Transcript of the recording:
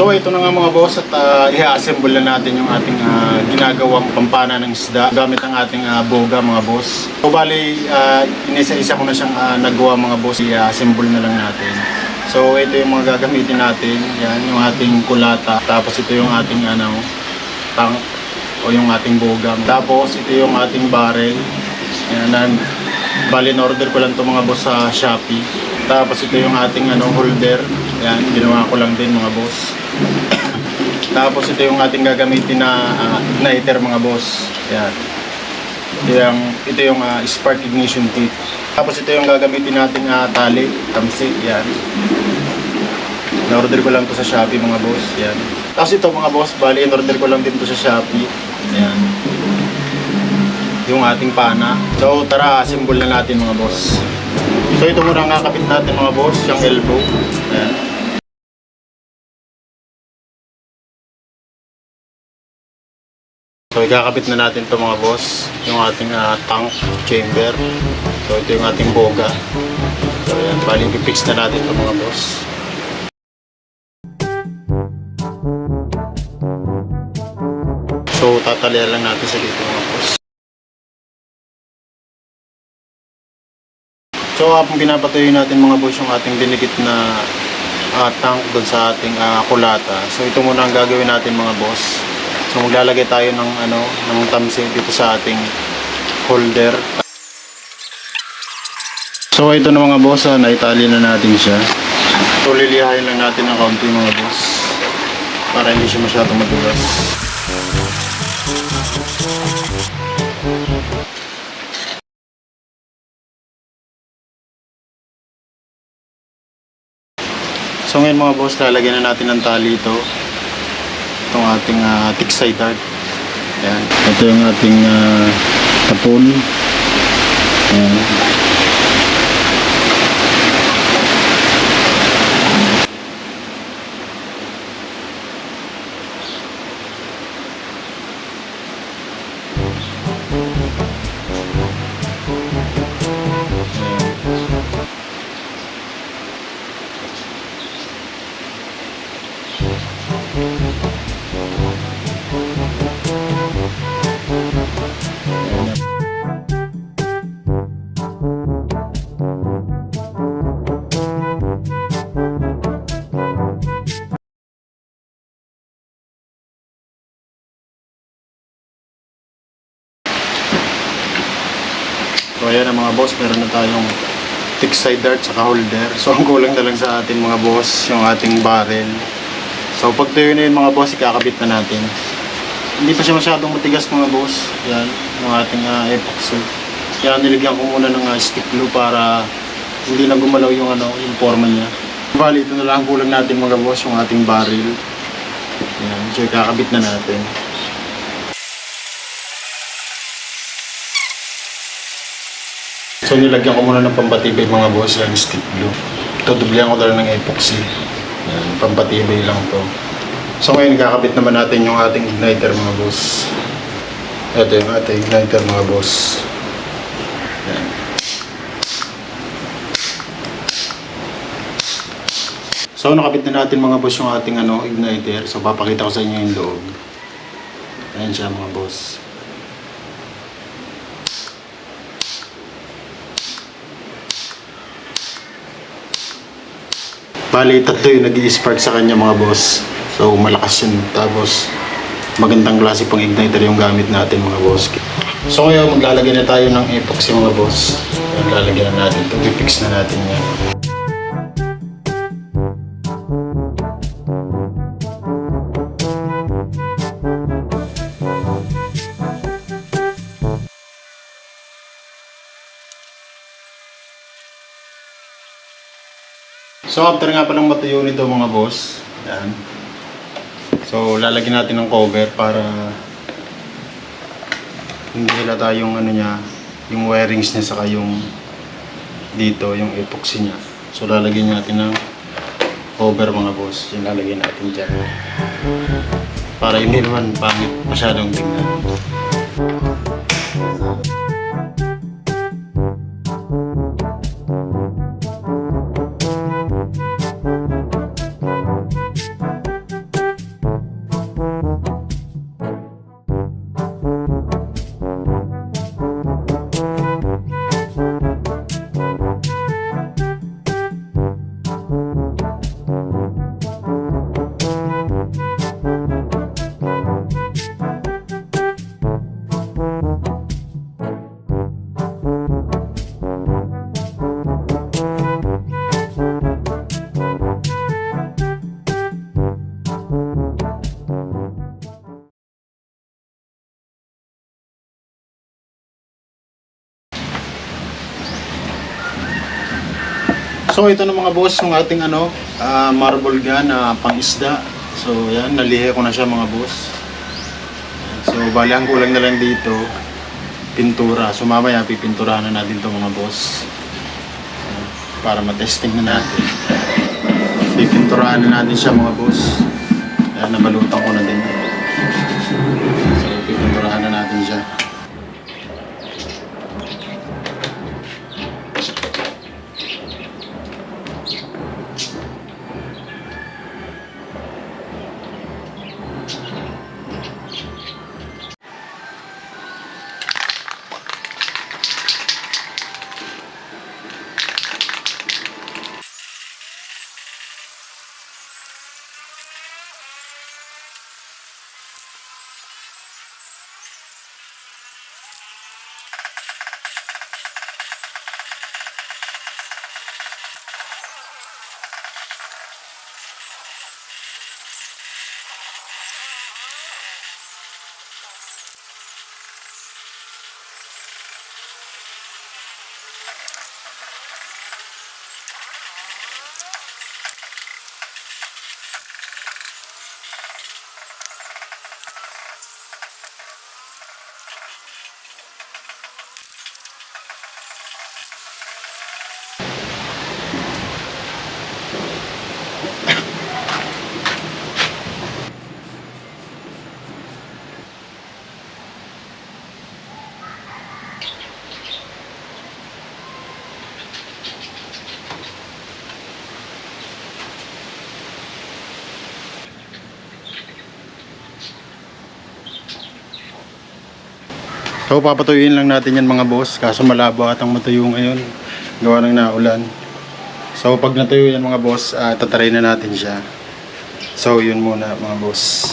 So ito na nga mga boss at uh, i-assemble na natin yung ating ah, ginagawang pampana ng isda gamit ang ating ah, boga mga boss. So bali, uh, inisa-isa ko na siyang ah, nagawa mga boss, i-assemble na lang natin. So ito yung mga gagamitin natin, yan yung ating kulata, tapos ito yung ating ano, tank o yung ating bogam. Tapos ito yung ating barrel. Yan, nan, bali order ko lang to mga boss sa Shopee. Tapos ito yung ating ano holder. Yan, ginawa ko lang din mga boss. Tapos ito yung ating gagamitin na ah, igniter mga boss. Yan. Ito yung, ito yung ah, spark ignition kit. Tapos ito yung gagamitin nating ah, tali, tamsi, yan. Na-order ko lang to sa Shopee mga boss, yan. Tapos ito mga boss, bali in-order ko lang din to sa Shopee. Yan. Yung ating pana. So tara, assemble na natin mga boss. So ito muna ang kakapit natin mga boss, yung elbow. Yan. Ikakabit na natin to mga boss, yung ating ah, tank chamber. So ito yung ating boga. So yan, bali fix na natin to mga boss. So tatalian lang natin sa dito mga boss. So habang pinapatuloy natin mga boss yung ating dinikit na ah, tank doon sa ating ah, kulata. So ito muna ang gagawin natin mga boss. So maglalagay tayo ng ano ng tamsi dito sa ating holder. So ito na mga boss, ah, naitali na natin siya. So lilihayin lang natin ng kaunti mga boss para hindi siya masyadong madulas. So ngayon mga boss, lalagyan na natin ng tali ito. Itong ating uh, tick side dart. Yan. Ito yung ating uh, tapon. Yan. So ayan ang mga boss, meron na tayong tick side dart sa holder. So ang kulang na lang sa atin mga boss, yung ating barrel. So pag tuyo na yun mga boss, ikakabit na natin. Hindi pa siya masyadong matigas mga boss. Yan, yung ating uh, epoxy. Kaya niligyan ko muna ng uh, stick glue para hindi na gumalaw yung ano, yung forma niya. Bali, ito na lang ang kulang natin mga boss, yung ating barrel. Yan, so ikakabit na natin. So nilagyan ko muna ng pambatibay mga boss yung stick glue. Tutublihan ko talaga ng epoxy. Yan, pambatibay lang to. So ngayon kakabit naman natin yung ating igniter mga boss. Ito yung ating igniter mga boss. Yan. So nakabit na natin mga boss yung ating ano, igniter. So papakita ko sa inyo yung loob. Ayan siya mga boss. Bali, tatlo yung nag spark sa kanya mga boss. So, malakas yun. Tapos, magandang klase pang igniter yung gamit natin mga boss. So, ngayon, maglalagay na tayo ng epoxy mga boss. Ayan, lalagyan na natin ito. Pipix na natin yan. So after nga palang matuyo nito mga boss, yan. So lalagyan natin ng cover para hindi halata yung ano niya, yung wirings niya saka yung dito, yung epoxy niya. So lalagyan natin ng cover mga boss. Yung lalagyan natin dyan. Para hindi naman pangit masyadong tingnan. So ito na mga boss, yung ating ano, ah, marble gun na pang-isda. So yan, nalihi ko na siya mga boss. So bali ang kulang na lang dito, pintura. So mamaya pipinturahan na natin to mga boss. Ah, Para matesting na natin. Pipinturahan na natin siya mga boss. Ayan, nabalutan ko na din. So pipinturahan na natin siya. So papatuyuin lang natin yan mga boss kaso malabo at ang matuyo ngayon gawa ng naulan. So pag natuyo yan mga boss, uh, tatry na natin siya. So yun muna mga boss.